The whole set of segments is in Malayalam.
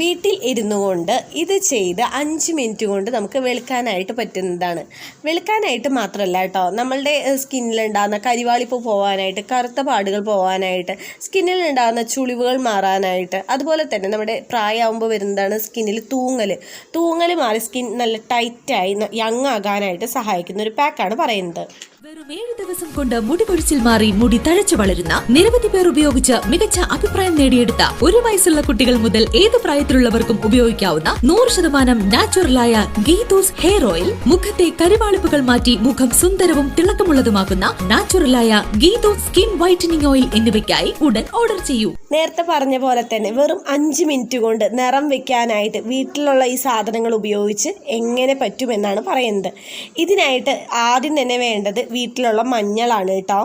വീട്ടിൽ ഇരുന്നു കൊണ്ട് ഇത് ചെയ്ത് അഞ്ച് മിനിറ്റ് കൊണ്ട് നമുക്ക് വെളുക്കാനായിട്ട് പറ്റുന്നതാണ്. വെളുക്കാനായിട്ട് മാത്രമല്ല കേട്ടോ. നമ്മളുടെ സ്കിന്നിലുണ്ടാകുന്ന കരിവാളിപ്പ് പോകാനായിട്ട് കറുത്ത പാടുകൾ പോകാനായിട്ട് സ്കിന്നിലുണ്ടാകുന്ന ചുളിവുകൾ മാറാനായിട്ട് അതുപോലെ തന്നെ നമ്മുടെ പ്രായമാകുമ്പോൾ വരുന്നതാണ് സ്കിന്നിൽ തൂങ്ങൽ തൂങ്ങൽ മാറി സ്കിൻ നല്ല ടൈറ്റായി യങ് ആകാനായിട്ട് സഹായിക്കുന്ന ഒരു പാക്കാണ് പറയുന്നത്. വെറും ഏഴ് ദിവസം കൊണ്ട് മുടി കൊഴിച്ചിൽ മാറി മുടി തഴച്ചു വളരുന്ന നിരവധി പേർ ഉപയോഗിച്ച് മികച്ച അഭിപ്രായം നേടിയെടുത്ത ഒരു വയസ്സുള്ള കുട്ടികൾ മുതൽ ഏത് പ്രായത്തിലുള്ളവർക്കും ഉപയോഗിക്കാവുന്ന നൂറ് ശതമാനം നാച്ചുറലായ ഗീതൂസ് ഹെയർ ഓയിൽ മുഖത്തെ കരിവാളിപ്പുകൾ മാറ്റി മുഖം സുന്ദരവും തിളക്കമുള്ളതുമാക്കുന്ന നാച്ചുറലായ ഗീതൂസ് സ്കിൻ വൈറ്റനിങ് ഓയിൽ എന്നിവയ്ക്കായി ഉടൻ ഓർഡർ ചെയ്യൂ. നേരത്തെ പറഞ്ഞ പോലെ തന്നെ വെറും അഞ്ച് മിനിറ്റ് കൊണ്ട് നിറം വെക്കാനായിട്ട് വീട്ടിലുള്ള ഈ സാധനങ്ങൾ ഉപയോഗിച്ച് എങ്ങനെ പറ്റുമെന്നാണ് പറയുന്നത്. ഇതിനായിട്ട് ആദ്യം തന്നെ വേണ്ടത് വീട്ടിലുള്ള മഞ്ഞളാണ് കേട്ടോ.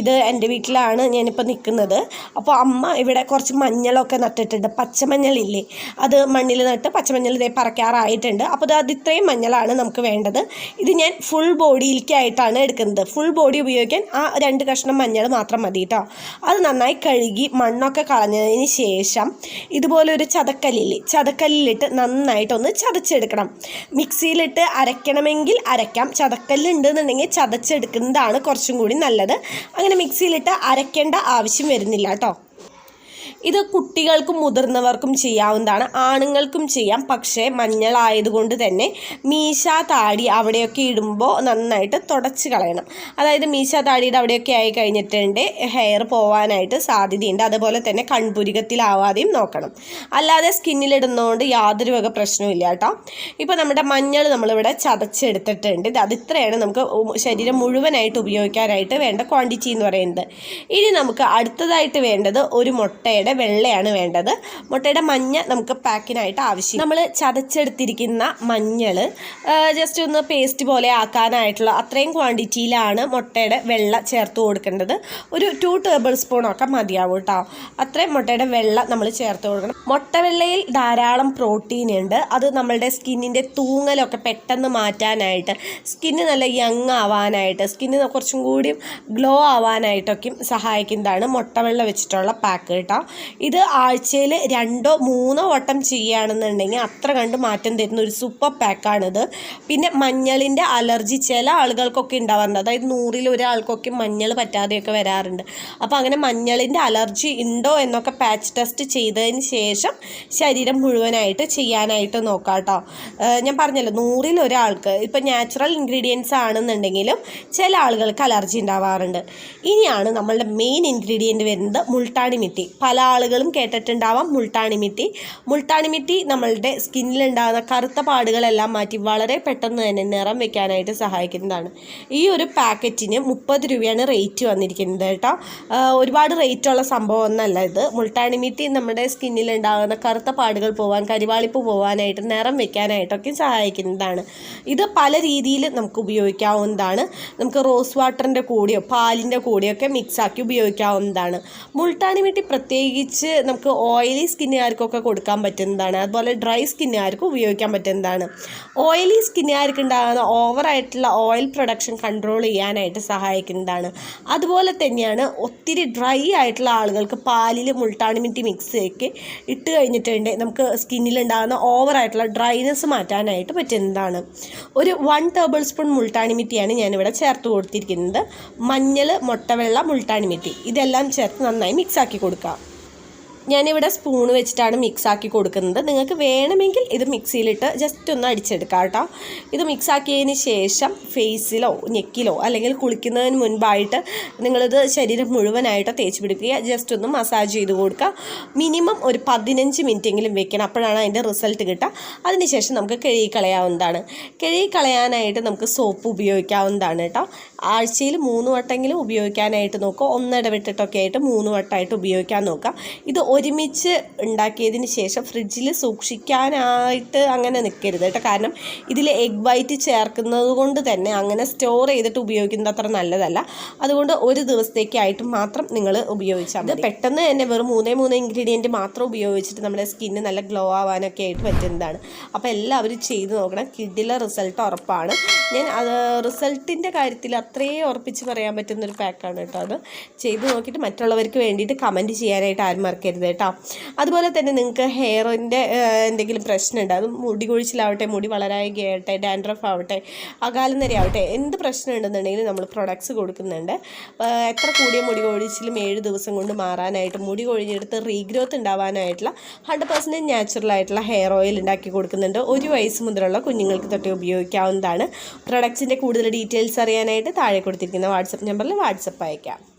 ഇത് എന്റെ വീട്ടിലാണ് ഞാനിപ്പോൾ നിൽക്കുന്നത്. അപ്പോൾ അമ്മ ഇവിടെ കുറച്ച് മഞ്ഞളൊക്കെ നട്ടിട്ടുണ്ട്. പച്ചമഞ്ഞളില്ലേ? അത് മണ്ണിൽ നട്ട് പച്ചമഞ്ഞൾ ഇതേ പറക്കാറായിട്ടുണ്ട്. അപ്പോൾ അത് ഇത്രയും മഞ്ഞളാണ് നമുക്ക് വേണ്ടത്. ഇത് ഞാൻ ഫുൾ ബോഡിയിലേക്കായിട്ടാണ് എടുക്കുന്നത്. ഫുൾ ബോഡി ഉപയോഗിക്കാൻ ആ രണ്ട് കഷ്ണം മഞ്ഞൾ മാത്രം മതി കേട്ടോ. അത് നന്നായി കഴുകി മണ്ണൊക്കെ കളഞ്ഞതിന് ശേഷം ഇതുപോലെ ഒരു ചതക്കല്ലില്ലേ? ചതക്കല്ലിലിട്ട് നന്നായിട്ടൊന്ന് ചതച്ചെടുക്കണം. മിക്സിയിലിട്ട് അരയ്ക്കണമെങ്കിൽ അരയ്ക്കാം. ചതക്കല്ലുണ്ടെന്നുണ്ടെങ്കിൽ ചതച്ചെടുക്കുന്നതാണ് കുറച്ചും കൂടി നല്ലത്. അങ്ങനെ മിക്സിയിലിട്ട് അരയ്ക്കേണ്ട ആവശ്യം വരുന്നില്ല കേട്ടോ. ഇത് കുട്ടികൾക്കും മുതിർന്നവർക്കും ചെയ്യാവുന്നതാണ്. ആണുങ്ങൾക്കും ചെയ്യാം. പക്ഷേ മഞ്ഞളായതുകൊണ്ട് തന്നെ മീശ താടി അവിടെയൊക്കെ ഇടുമ്പോൾ നന്നായിട്ട് തുടച്ച് കളയണം. അതായത് മീശ താടിയുടെ അവിടെയൊക്കെ ആയി കഴിഞ്ഞിട്ടുണ്ട്. ഹെയർ പോവാനായിട്ട് സാധ്യതയുണ്ട്. അതുപോലെ തന്നെ കൺപുരികത്തിലാവാതെയും നോക്കണം. അല്ലാതെ സ്കിന്നിലിടുന്നതുകൊണ്ട് യാതൊരു വക പ്രശ്നവും ഇല്ല കേട്ടോ. ഇപ്പോൾ നമ്മുടെ മഞ്ഞൾ നമ്മളിവിടെ ചതച്ചെടുത്തിട്ടുണ്ട്. ഇത് അത് ഇത്രയാണ് നമുക്ക് ശരീരം മുഴുവനായിട്ട് ഉപയോഗിക്കാനായിട്ട് വേണ്ട ക്വാണ്ടിറ്റി എന്ന് പറയുന്നത്. ഇനി നമുക്ക് അടുത്തതായിട്ട് വേണ്ടത് ഒരു മുട്ടയുടെ വെള്ളയാണ് വേണ്ടത്. മുട്ടയുടെ മഞ്ഞ നമുക്ക് പാക്കിനായിട്ട് ആവശ്യം. നമ്മൾ ചതച്ചെടുത്തിരിക്കുന്ന മഞ്ഞൾ ജസ്റ്റ് ഒന്ന് പേസ്റ്റ് പോലെ ആക്കാനായിട്ടുള്ള അത്രയും ക്വാണ്ടിറ്റിയിലാണ് മുട്ടയുടെ വെള്ള ചേർത്ത് കൊടുക്കേണ്ടത്. ഒരു ടു ടേബിൾ സ്പൂണൊക്കെ മതിയാവും കേട്ടോ അത്രയും മുട്ടയുടെ വെള്ള നമ്മൾ ചേർത്ത് കൊടുക്കണം. മുട്ട വെള്ളയിൽ ധാരാളം പ്രോട്ടീൻ ഉണ്ട്. അത് നമ്മളുടെ സ്കിന്നിന്റെ തൂങ്ങലൊക്കെ പെട്ടെന്ന് മാറ്റാനായിട്ട് സ്കിന്ന് നല്ല യങ് ആവാനായിട്ട് സ്കിന്ന് കുറച്ചും കൂടി ഗ്ലോ ആവാനായിട്ടൊക്കെയും സഹായിക്കുന്നതാണ് മുട്ട മുട്ടവെള്ള വെച്ചിട്ടുള്ള പാക്ക് കേട്ടോ ഇത് ആഴ്ചയിൽ രണ്ടോ മൂന്നോ വട്ടം ചെയ്യുകയാണെന്നുണ്ടെങ്കിൽ അത്ര കണ്ട് മാറ്റം തരുന്ന ഒരു സൂപ്പർ പാക്കാണിത്. പിന്നെ മഞ്ഞളിന്റെ അലർജി ചില ആളുകൾക്കൊക്കെ ഉണ്ടാവാറുണ്ട്. അതായത് നൂറിൽ ഒരാൾക്കൊക്കെ മഞ്ഞൾ പറ്റാതെയൊക്കെ വരാറുണ്ട്. അപ്പോൾ അങ്ങനെ മഞ്ഞളിന്റെ അലർജി ഉണ്ടോ എന്നൊക്കെ പാച്ച് ടെസ്റ്റ് ചെയ്തതിന് ശേഷം ശരീരം മുഴുവനായിട്ട് ചെയ്യാനായിട്ട് നോക്കാം കേട്ടോ. ഞാൻ പറഞ്ഞല്ലോ നൂറിൽ ഒരാൾക്ക് ഇപ്പം നാച്ചുറൽ ഇൻഗ്രീഡിയൻസ് ആണെന്നുണ്ടെങ്കിലും ചില ആളുകൾക്ക് അലർജി ഉണ്ടാവാറുണ്ട്. ഇനിയാണ് നമ്മളുടെ മെയിൻ ഇൻഗ്രീഡിയന്റ് വരുന്നത് മുൾട്ടാണി മിട്ടി പല ആളുകളും കേട്ടിട്ടുണ്ടാവാം മുൾട്ടാണി മിട്ടി മുൾട്ടാണി മിട്ടി നമ്മളുടെ സ്കിന്നിലുണ്ടാകുന്ന കറുത്ത പാടുകളെല്ലാം മാറ്റി വളരെ പെട്ടെന്ന് തന്നെ നിറം വെക്കാനായിട്ട് സഹായിക്കുന്നതാണ്. ഈ ഒരു പാക്കറ്റിന് മുപ്പത് രൂപയാണ് റേറ്റ് വന്നിരിക്കുന്നത് കേട്ടോ. ഒരുപാട് റേറ്റ് ഉള്ള സംഭവം ഒന്നല്ല ഇത്. മുൾട്ടാണി മിട്ടി നമ്മുടെ സ്കിന്നിലുണ്ടാകുന്ന കറുത്ത പാടുകൾ പോവാൻ കരിവാളിപ്പ് പോവാനായിട്ട് നിറം വെക്കാനായിട്ടൊക്കെ സഹായിക്കുന്നതാണ്. ഇത് പല രീതിയിൽ നമുക്ക് ഉപയോഗിക്കാവുന്നതാണ്. നമുക്ക് റോസ് വാട്ടറിന്റെ കൂടെയോ പാലിന്റെ കൂടെയൊക്കെ മിക്സ് ആക്കി ഉപയോഗിക്കാവുന്നതാണ്. മുൾട്ടാണി മിട്ടി പ്രത്യേകിച്ച് നമുക്ക് ഓയിലി സ്കിന്നുകാർക്കൊക്കെ കൊടുക്കാൻ പറ്റുന്നതാണ്. അതുപോലെ ഡ്രൈ സ്കിന്നുകാർക്കും ഉപയോഗിക്കാൻ പറ്റുന്നതാണ്. ഓയിലി സ്കിന്നുകാർക്ക് ഉണ്ടാകുന്ന ഓവറായിട്ടുള്ള ഓയിൽ പ്രൊഡക്ഷൻ കൺട്രോൾ ചെയ്യാനായിട്ട് സഹായിക്കുന്നതാണ്. അതുപോലെ തന്നെയാണ് ഒത്തിരി ഡ്രൈ ആയിട്ടുള്ള ആളുകൾക്ക് പാലിൽ മുൾട്ടാണിമിറ്റി മിക്സ് ആക്കി ഇട്ട് കഴിഞ്ഞിട്ടുണ്ട്. നമുക്ക് സ്കിന്നിലുണ്ടാകുന്ന ഓവറായിട്ടുള്ള ഡ്രൈനെസ് മാറ്റാനായിട്ട് പറ്റുന്നതാണ്. ഒരു വൺ ടേബിൾ സ്പൂൺ മുൾട്ടാണിമിറ്റിയാണ് ഞാനിവിടെ ചേർത്ത് കൊടുത്തിരിക്കുന്നത്. മഞ്ഞൾ മുട്ടവെള്ള മുൾട്ടാണിമിറ്റി ഇതെല്ലാം ചേർത്ത് നന്നായി മിക്സ് ആക്കി കൊടുക്കുക ഞാനിവിടെ സ്പൂൺ വെച്ചിട്ടാണ് മിക്സ് ആക്കി കൊടുക്കുന്നത്. നിങ്ങൾക്ക് വേണമെങ്കിൽ ഇത് മിക്സിയിലിട്ട് ജസ്റ്റ് ഒന്ന് അടിച്ചെടുക്കാം കേട്ടോ. ഇത് മിക്സ് ആക്കിയതിന് ശേഷം ഫേസിലോ നെക്കിലോ അല്ലെങ്കിൽ കുളിക്കുന്നതിന് മുൻപായിട്ട് നിങ്ങളിത് ശരീരം മുഴുവനായിട്ട് തേച്ച് പിടിക്കുക ജസ്റ്റ് ഒന്ന് മസാജ് ചെയ്ത് കൊടുക്കുക. മിനിമം ഒരു പതിനഞ്ച് മിനിറ്റെങ്കിലും വെക്കണം. അപ്പോഴാണ് അതിന്റെ റിസൾട്ട് കിട്ടുക. അതിനുശേഷം നമുക്ക് കഴുകി കളയാവുന്നതാണ്. കഴുകി കളയാനായിട്ട് നമുക്ക് സോപ്പ് ഉപയോഗിക്കാവുന്നതാണ് കേട്ടോ. ആഴ്ചയിൽ മൂന്ന് വട്ടമെങ്കിലും ഉപയോഗിക്കാനായിട്ട് നോക്കുക. ഒന്നിടവിട്ടിട്ടൊക്കെ ആയിട്ട് മൂന്ന് വട്ടമായിട്ട് ഉപയോഗിക്കാൻ നോക്കുക. ഇത് ഒരുമിച്ച് ഉണ്ടാക്കിയതിന് ശേഷം ഫ്രിഡ്ജിൽ സൂക്ഷിക്കാനായിട്ട് അങ്ങനെ നിൽക്കരുത് കേട്ടോ. കാരണം ഇതിൽ എഗ് വൈറ്റ് ചേർക്കുന്നത് കൊണ്ട് തന്നെ അങ്ങനെ സ്റ്റോർ ചെയ്തിട്ട് ഉപയോഗിക്കുന്നത് അത്ര നല്ലതല്ല. അതുകൊണ്ട് ഒരു ദിവസത്തേക്കായിട്ട് മാത്രം നിങ്ങൾ ഉപയോഗിച്ചാൽ മതി. പെട്ടെന്ന് തന്നെ വെറും മൂന്നേ മൂന്ന് ഇൻഗ്രീഡിയന്റ് മാത്രം ഉപയോഗിച്ചിട്ട് നമ്മുടെ സ്കിന്ന് നല്ല ഗ്ലോ ആവാനൊക്കെ ആയിട്ട് പറ്റുന്നതാണ്. അപ്പോൾ എല്ലാവരും ചെയ്ത് നോക്കണം. കിഡിലെ റിസൾട്ട് ഉറപ്പാണ്. ഞാൻ അത് റിസൾട്ടിന്റെ കാര്യത്തിൽ അത്രയും ഉറപ്പിച്ച് പറയാൻ പറ്റുന്നൊരു പാക്കാണ് കേട്ടോ അത്. ചെയ്ത് നോക്കിയിട്ട് മറ്റുള്ളവർക്ക് വേണ്ടിയിട്ട് കമന്റ് ചെയ്യാനായിട്ട് ആരും മറക്കരുത്. കേട്ടോ. അതുപോലെ തന്നെ നിങ്ങൾക്ക് ഹെയറിന്റെ എന്തെങ്കിലും പ്രശ്നമുണ്ട് അത് മുടി കൊഴിച്ചിലാവട്ടെ മുടി വളരായകയാവട്ടെ ഡാൻഡ്രഫ് ആവട്ടെ അകാലനരയാവട്ടെ എന്ത് പ്രശ്നം ഉണ്ടെന്നുണ്ടെങ്കിലും നമ്മൾ പ്രൊഡക്ട്സ് കൊടുക്കുന്നുണ്ട്. എത്ര കൂടിയ മുടി കൊഴിച്ചിലും ഏഴ് ദിവസം കൊണ്ട് മാറാനായിട്ട് മുടി കൊഴിഞ്ഞെടുത്ത് റീഗ്രോത്ത് ഉണ്ടാവാനായിട്ടുള്ള ഹൺഡ്രഡ് പെർസെന്റേജ് നാച്ചുറൽ ആയിട്ടുള്ള ഹെയർ ഓയിൽ ഉണ്ടാക്കി കൊടുക്കുന്നുണ്ട്. ഒരു വയസ്സ് മുതലുള്ള കുഞ്ഞുങ്ങൾക്ക് തൊട്ട് ഉപയോഗിക്കാവുന്നതാണ്. പ്രൊഡക്ട്സിന്റെ കൂടുതൽ ഡീറ്റെയിൽസ് അറിയാനായിട്ട് താഴെ കൊടുത്തിരിക്കുന്ന വാട്സപ്പ് നമ്പറിൽ വാട്സപ്പ് അയക്കാം.